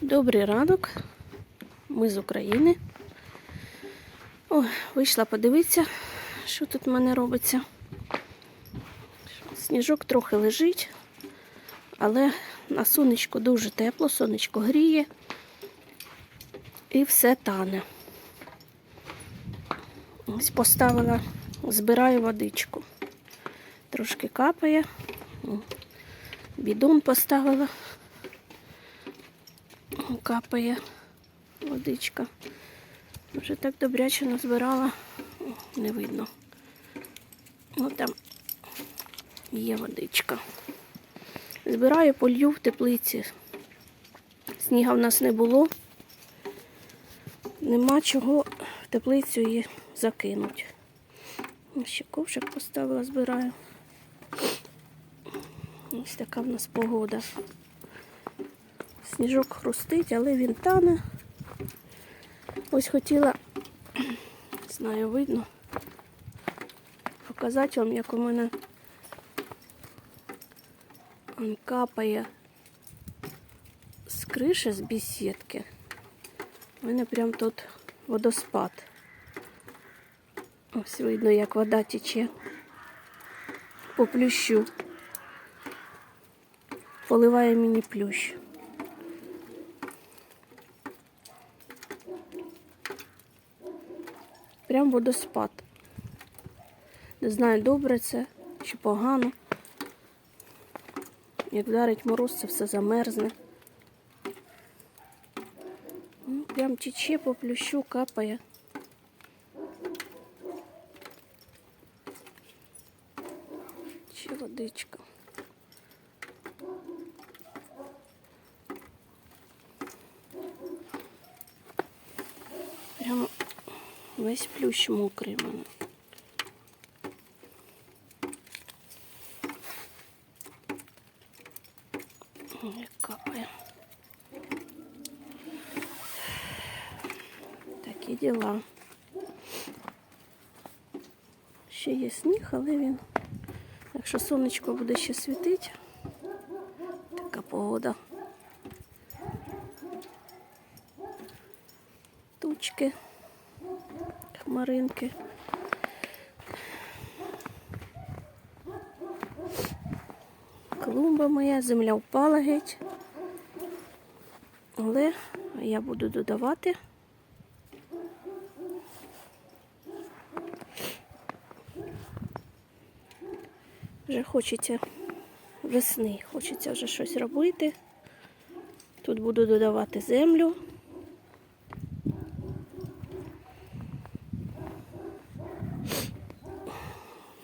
Добрий ранок. Ми з України. О, вийшла подивитися, що тут в мене робиться. Сніжок трохи лежить, але на сонечку дуже тепло, сонечко гріє і все тане. Ось поставила, збираю водичку. Трошки капає. Бідон поставила. Капає водичка. Вже так добряче назбирала, не видно. Ну там є водичка. Збираю полью в теплиці. Сніга в нас не було. Нема чого в теплицю її закинуть. Ще ковшик поставила, збираю. Ось така в нас погода. Сніжок хрустить, але він тане. Ось хотіла, знаю, видно, показати вам, як у мене он капає з криші, з бісідки. У мене прям тут водоспад. Ось видно, як вода тече по плющу. Поливає мені плющ. Прям водоспад. Не знаю, добре це чи погано. Як вдарить мороз, це все замерзне. Ну, Прям тече по плющу, капає. Ще водичка. весь плющ мокрий в мене. Ой, Як капає. Такі діла. Ще є сніг, але він, якщо сонечко буде ще світити, така погода. Хмаринки. Клумба моя, земля впала геть. Але я буду додавати. Вже хочеться весни, хочеться вже щось робити. Тут буду додавати землю.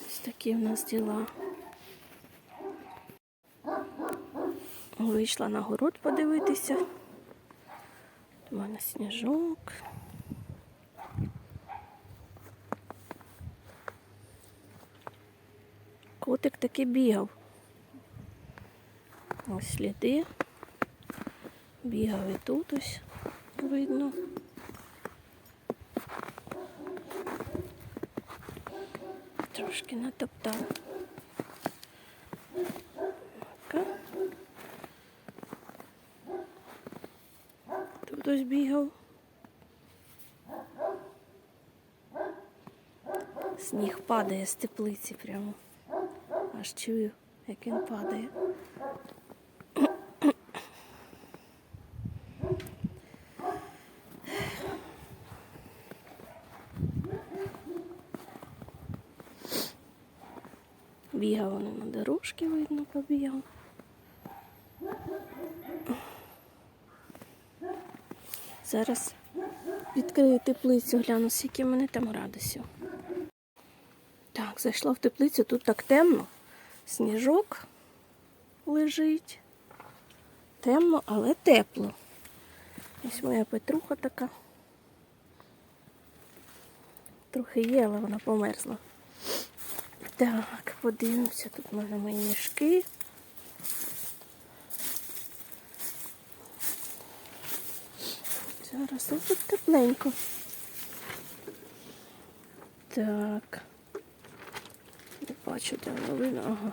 Ось такі в нас діла. Вийшла на город подивитися. У мене сніжок. Котик таки бігав. Ось сліди. Бігав і тут ось видно. Трошки натоптав. Так. Тут хтось бігав. Сніг падає з теплиці прямо. Аж чую, як він падає. Бігав вони на дорожки, видно, побігав. Зараз відкрию теплицю, гляну, скільки в мене там градусів. Так, зайшла в теплицю, тут так темно. Сніжок лежить. Темно, але тепло. Ось моя петруха така. Трохи є, але вона померзла. Так, подивимося, тут в мене мої мішки. Зараз тут тепленько. Так. Не бачу, де воно видно. Ага.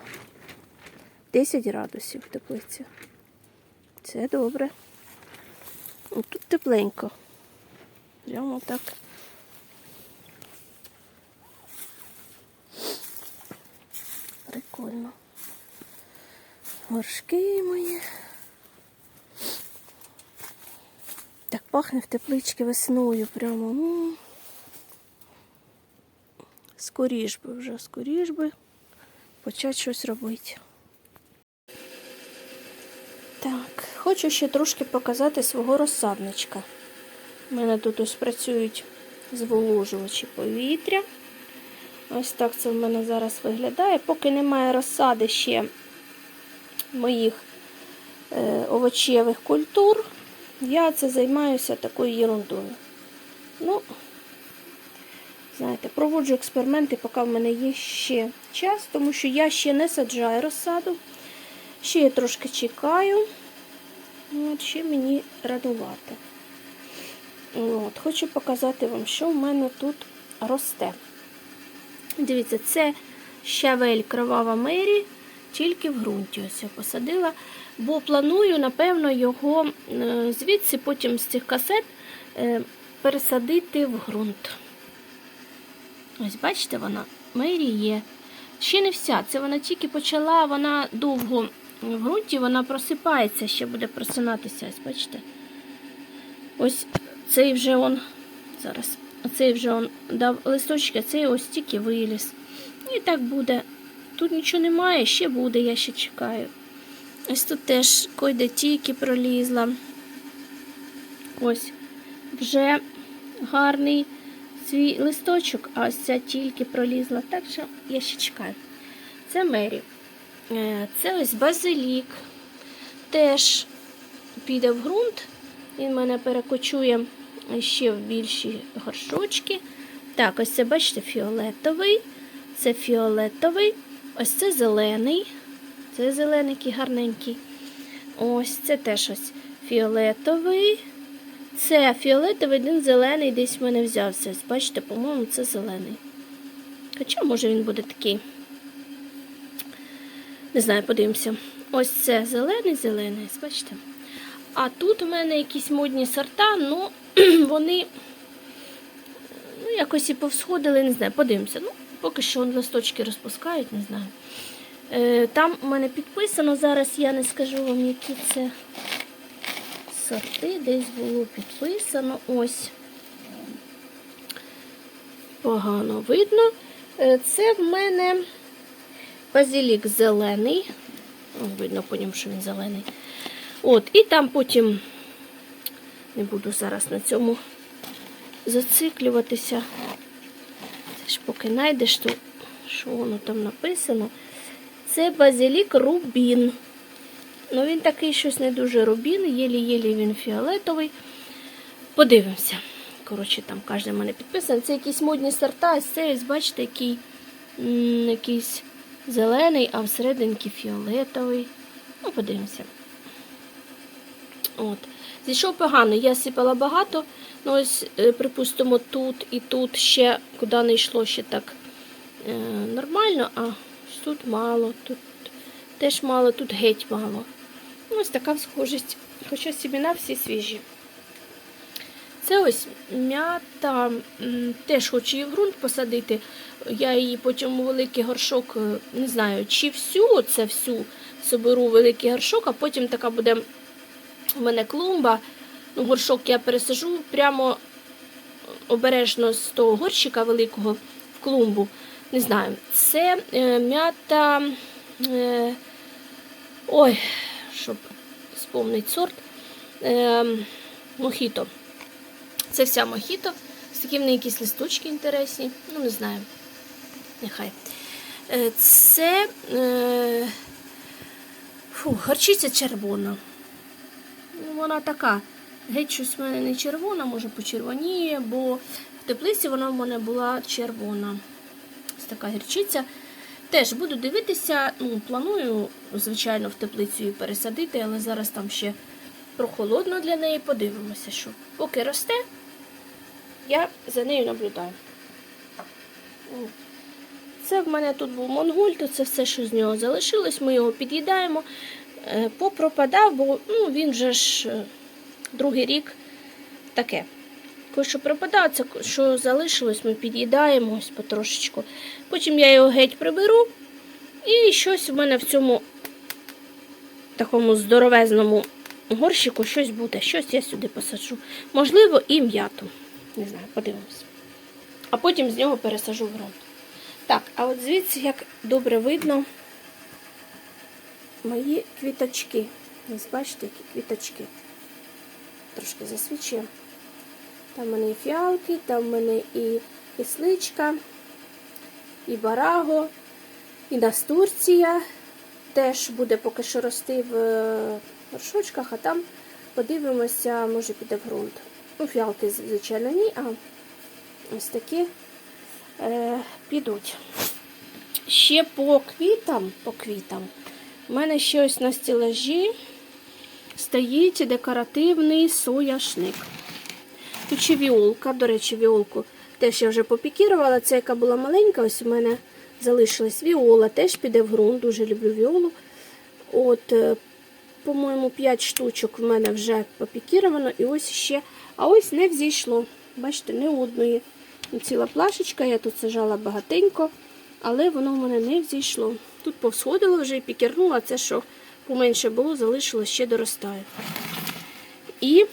10 градусів в теплиці. Це добре. Тут тепленько. Прямо так. Горшки мої. Так пахне в тепличці весною прямо. м. Скоріш би вже, скоріш би почати щось робити. Так, хочу ще трошки показати свого розсадничка. У мене тут ось працюють зволожувачі повітря. Ось так це в мене зараз виглядає. Поки немає розсади ще моїх е, овочевих культур, я це займаюся такою ерундою. Ну, знаєте, проводжу експерименти, поки в мене є ще час, тому що я ще не саджаю розсаду. Ще я трошки чекаю. От, ще мені радувати. От, хочу показати вам, що в мене тут росте. Дивіться, це щавель кровава мері, тільки в ґрунті. Ось я посадила, бо планую, напевно, його е, звідси потім з цих касет е, пересадити в ґрунт. Ось, бачите, вона мері є. Ще не вся. Це вона тільки почала, вона довго в ґрунті, вона просипається, ще буде просинатися. Ось, бачите? Ось цей вже он, зараз, цей вже он дав листочки, цей ось тільки виліз. І так буде. Тут нічого немає, ще буде, я ще чекаю. Ось тут теж койде тільки пролізла. Ось вже гарний свій листочок, а ось ця тільки пролізла. Так що я ще чекаю. Це Мері. Е, Це ось базилік. Теж піде в ґрунт. Він мене перекочує ще в більші горшочки. Так, ось це, бачите, фіолетовий. Це фіолетовий. Ось це зелений. Це зелений, гарненький. Ось це теж ось фіолетовий. Це фіолетовий, один зелений десь в мене взявся. Бачите, по-моєму, це зелений. Хоча, може, він буде такий. Не знаю, подивимося. Ось це зелений, зелений, бачите. А тут у мене якісь модні сорта, ну вони ну, якось і повсходили, не знаю, подивимося. Ну, поки що листочки розпускають, не знаю. Е, там у мене підписано, зараз я не скажу вам, які це сорти, десь було підписано. Ось. Погано видно. Е, Це в мене базилік зелений. О, Видно по ньому, що він зелений. От, і там потім не буду зараз на цьому зациклюватися. Ж поки знайдеш, то що воно там написано. Це базилік рубін. Ну, він такий щось не дуже рубін, єлі-єлі він фіолетовий. Подивимося. Коротше, там кожен мене підписаний. Це якісь модні сорта, ось цей, бачите, який м, якийсь зелений, а всерединки фіолетовий. Ну, подивимося. От. Зійшов погано, я сипала багато, ну ось, е, припустимо, тут і тут ще куди не йшло ще так е, нормально, а тут мало, тут теж мало, тут геть мало. Ну, Ось така схожість, хоча сімена всі свіжі. Це ось м'ята, теж хочу її в ґрунт посадити. Я її потім у великий горшок, е, не знаю, чи всю це всю соберу великий горшок, а потім така буде у мене клумба. Ну, горшок я пересажу прямо обережно з того горщика великого в клумбу. Не знаю, це е, м'ята. Е, ой, щоб спомнити сорт. Е, мохіто. Це вся мохіто. З такі в неї якісь листочки інтересні. Ну, не знаю. Нехай. Е, Це е, фу, горчиця червона. Ну, вона така. Геть щось в мене не червона, може почервоніє, бо в теплиці вона в мене була червона. Ось така гірчиця. Теж буду дивитися, ну, планую, звичайно, в теплицю її пересадити, але зараз там ще прохолодно для неї. Подивимося, що поки росте, я за нею наблюдаю. Це в мене тут був монгольд, то це все, що з нього залишилось. Ми його під'їдаємо. Е, Попропадав, бо ну, він же ж е, другий рік таке. Коли що пропадає, це що залишилось, ми під'їдаємо потрошечку. Потім я його геть приберу. І щось у мене в цьому такому здоровезному горщику щось буде. Щось я сюди посаджу. Можливо, і м'яту. Не знаю, подивимось. А потім з нього пересажу в ґрунт. Так, а от звідси, як добре видно, мої квіточки. Ось бачите, які квіточки. Трошки засвічуємо. Там в мене і фіалки, там в мене і кисличка, і бараго, і настурція. Теж буде поки що рости в е, горшочках, а там подивимося, може піде в ґрунт. Ну, фіалки, звичайно, ні, а ось такі е, підуть. Ще по квітам, по квітам, у мене ще ось на стілажі стоїть декоративний сояшник. Тут ще віолка, до речі, віолку теж я вже попікірувала. Це яка була маленька, ось у мене залишилась віола, теж піде в ґрунт, дуже люблю віолу. От, е, по-моєму, 5 штучок в мене вже попікіровано, і ось ще, а ось не взійшло. Бачите, не одної. Ціла плашечка, я тут сажала багатенько, але воно в мене не взійшло. Тут повсходило вже і пікірнула, а це що поменше було, залишилось, ще доростає. І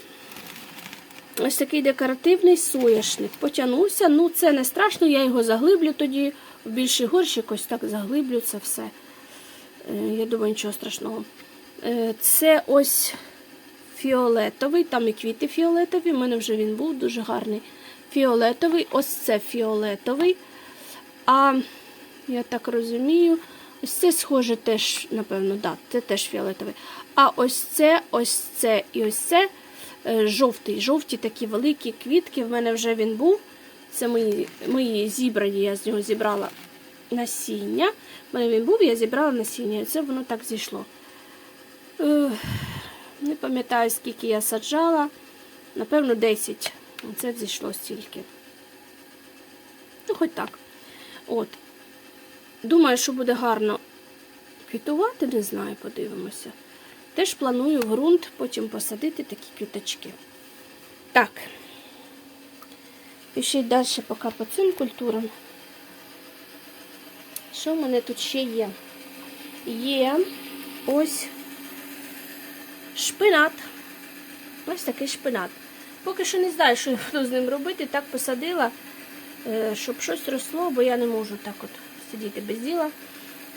ось такий декоративний соняшник. Потягнувся. Ну, це не страшно, я його заглиблю тоді в більший горщик, ось так заглиблю це все. Е, Я думаю, нічого страшного. Е, Це ось фіолетовий, там і квіти фіолетові. У мене вже він був дуже гарний. Фіолетовий, ось це фіолетовий. А я так розумію, ось це схоже теж, напевно, да, це теж фіолетовий. А ось це, ось це і ось це е, жовтий. Жовті такі великі квітки. В мене вже він був. Це мої, мої зібрані, я з нього зібрала насіння. В мене він був, я зібрала насіння. І це воно так зійшло. Не пам'ятаю, скільки я саджала. Напевно, 10. Це взійшло стільки. Ну, хоч так. От. Думаю, що буде гарно квітувати, не знаю, подивимося. Теж планую в ґрунт потім посадити такі квіточки. Так. Пішіть далі поки по цим культурам. Що в мене тут ще є? Є ось шпинат. Ось такий шпинат. Поки що не знаю, що я буду з ним робити. Так посадила, е, щоб щось росло, бо я не можу так от сидіти без діла.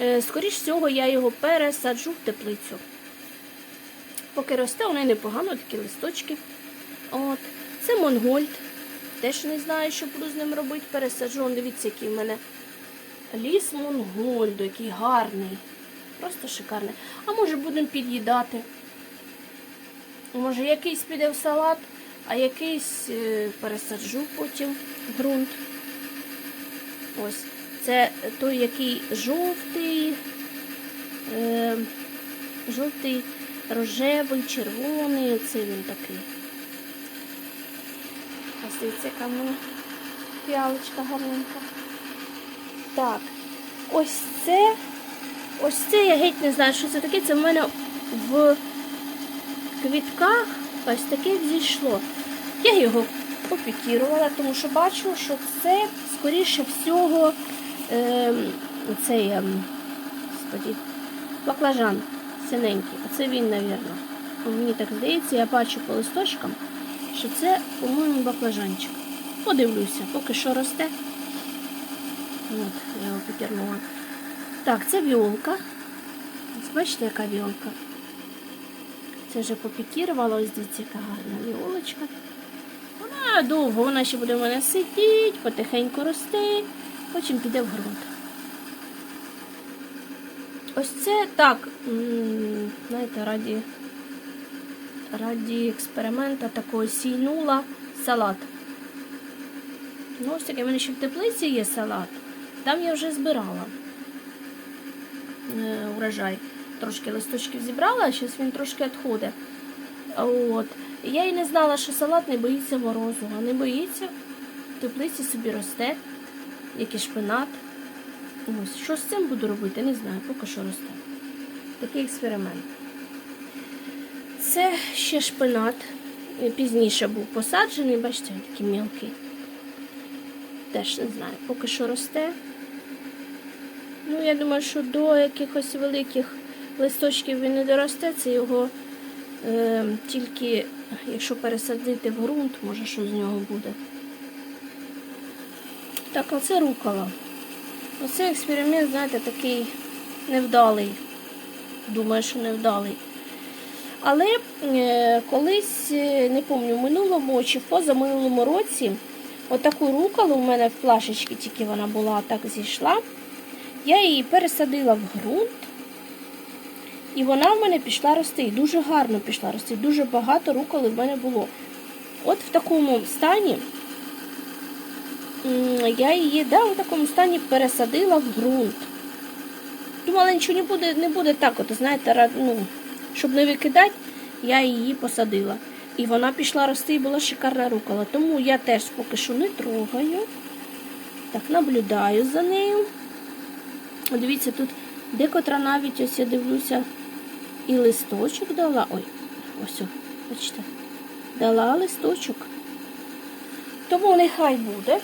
Е, Скоріш всього, я його пересаджу в теплицю. Поки росте, воно непогано, такі листочки. От. Це Монгольд. Теж не знаю, що буду з ним робити. Пересаджу. Дивіться, який в мене ліс Монгольду, який гарний. Просто шикарний. А може будемо під'їдати. Може, якийсь піде в салат, а якийсь е, пересаджу потім в ґрунт. Ось. Це той, який жовтий, е, жовтий, рожевий, червоний. Оце він такий. Ось дивіться, яка в мене гарненька. Так, ось це, ось це я геть не знаю, що це таке. Це в мене в квітках ось таке взійшло. Я його попікірувала, тому що бачу, що це, скоріше всього, е, цей, е, господі, баклажан синенький. Оце він, мабуть. Мені так здається, я бачу по листочкам, що це, по-моєму, баклажанчик. Подивлюся, поки що росте. От, я його підірнула. Так, це віолка. Бачите, яка віолка? Це вже попікірувала, ось дивіться, яка гарна віолочка. Вона довго, вона ще буде в мене сидіти, потихеньку рости, потім піде в ґрунт. Ось це так, знаєте, раді, раді експеримента такого сійнула салат. Ну, ось таке, в мене ще в теплиці є салат. Там я вже збирала е, урожай. Трошки листочків зібрала, а зараз він трошки відходить. От. Я і не знала, що салат не боїться морозу, а не боїться. В теплиці собі росте, як шпинат. Ось, що з цим буду робити, не знаю, поки що росте. Такий експеримент. Це ще шпинат. пізніше був посаджений, бачите, він такий мілкий. Теж не знаю, поки що росте. Ну, я думаю, що до якихось великих листочків він не доросте, це його е, тільки, якщо пересадити в ґрунт, може, що з нього буде. Так, оце рукола. Оце експеримент, знаєте, такий невдалий. Думаю, що невдалий. Але е, колись, е, не пам'ятаю, в минулому чи в позаминулому році, отаку руколу у мене в плашечці, тільки вона була, так зійшла. Я її пересадила в ґрунт, і вона в мене пішла рости. І дуже гарно пішла рости. Дуже багато руколи в мене було. От в такому стані я її да, в такому стані пересадила в ґрунт. Думала, нічого не буде, не буде так, от, знаєте, ну, щоб не викидати, я її посадила. І вона пішла рости і була шикарна рукола. Тому я теж поки що не трогаю. Так, наблюдаю за нею. Дивіться, тут декотра навіть ось я дивлюся і листочок дала. Ой, ось, бачите, дала листочок. Тому нехай буде.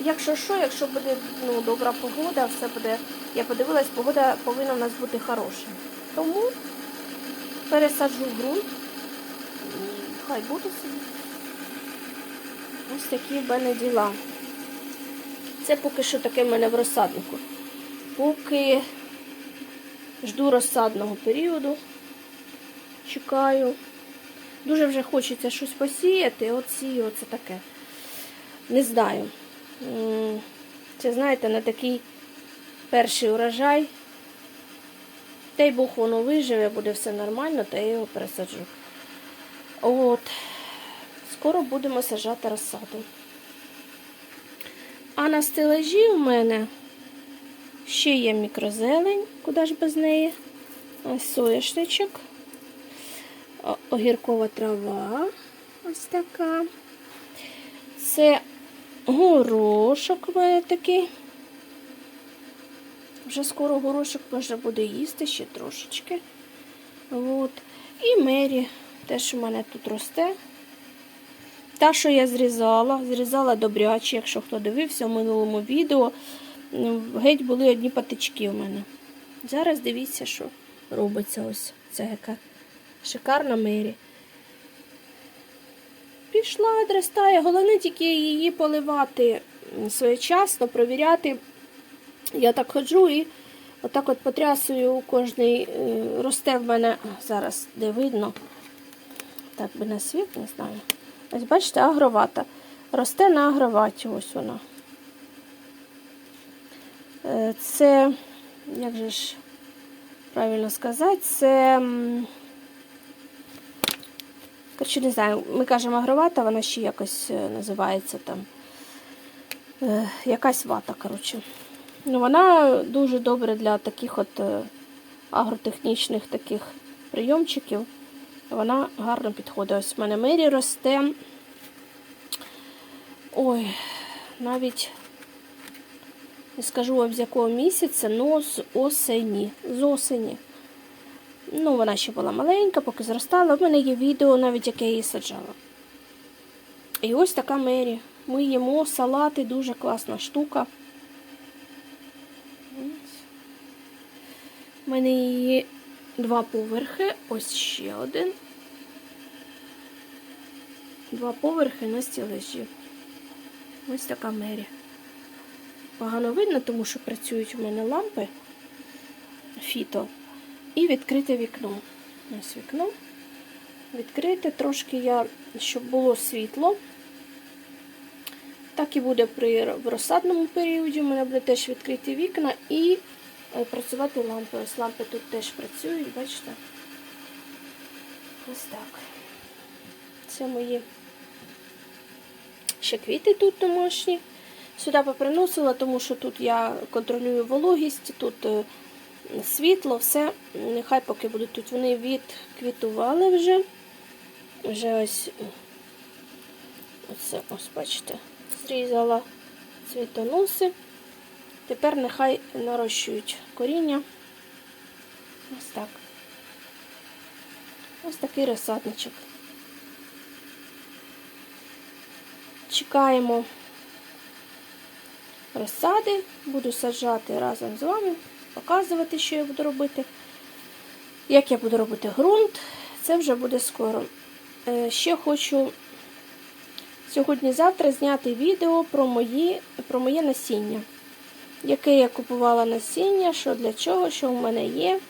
Якщо що, якщо буде ну, добра погода, все буде. Я подивилась, погода повинна в нас бути хороша. Тому пересаджу ґрунт. І Хай буде собі. Ось такі в мене діла. Це поки що таке в мене в розсаднику. Поки жду розсадного періоду, чекаю. Дуже вже хочеться щось посіяти, оці, оце таке. Не знаю. Це, знаєте, на такий перший урожай. Дай Бог воно виживе, буде все нормально, то я його пересаджу. От. Скоро будемо сажати розсаду. А на стелажі у мене ще є мікрозелень, куди ж без неї. Ось соняшничок. О- Огіркова трава. Ось така. Це горошок у мене такий. Вже скоро горошок можна буде їсти ще трошечки. От. І мері теж у мене тут росте. Та, що я зрізала, зрізала добряче, якщо хто дивився в минулому відео, геть були одні патички у мене. Зараз дивіться, що робиться ось ця яка шикарна мері. Пішла, дрестає. Головне тільки її поливати своєчасно, провіряти. Я так ходжу і отак от потрясую кожний. е, Росте в мене зараз, де видно. Так би на світ, не знаю. Ось бачите, агровата. Росте на агроваті, ось вона. Е, Це, як же ж правильно сказати, це. Коротше, не знаю, ми кажемо агровата, вона ще якось е, називається там. Е, Якась вата, коротше. Ну, вона дуже добре для таких от е, агротехнічних таких прийомчиків. Вона гарно підходить. Ось в мене мері росте. Ой, навіть не скажу вам з якого місяця, але з осені. З осені. Ну, вона ще була маленька, поки зростала. В мене є відео, навіть яке я її саджала. І ось така мері. Ми їмо салати, дуже класна штука. У мене її два поверхи, ось ще один. Два поверхи на стілежі. Ось така мері. Погано видно, тому що працюють у мене лампи фіто. І відкрите вікно. Ось вікно. Відкрите трошки я, щоб було світло. Так і буде при розсадному періоді. У мене буде теж відкриті вікна і е, працювати лампи. Ось лампи тут теж працюють, бачите? Ось так. Це мої ще квіти тут домашні. Сюди поприносила, тому що тут я контролюю вологість, тут е, світло, все. Нехай поки будуть тут. Вони відквітували вже. Вже ось оце, ось бачите, зрізала цвітоноси. Тепер нехай нарощують коріння. Ось так. Ось такий розсадничок. чекаємо розсади. Буду саджати разом з вами, показувати, що я буду робити. Як я буду робити ґрунт, це вже буде скоро. Е, Ще хочу сьогодні-завтра зняти відео про, мої, про моє насіння. Яке я купувала насіння, що для чого, що в мене є.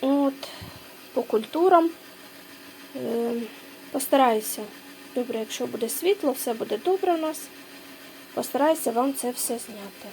От, по культурам. Е, Постараюся. Добре, якщо буде світло, все буде добре у нас. Постараюся вам це все зняти.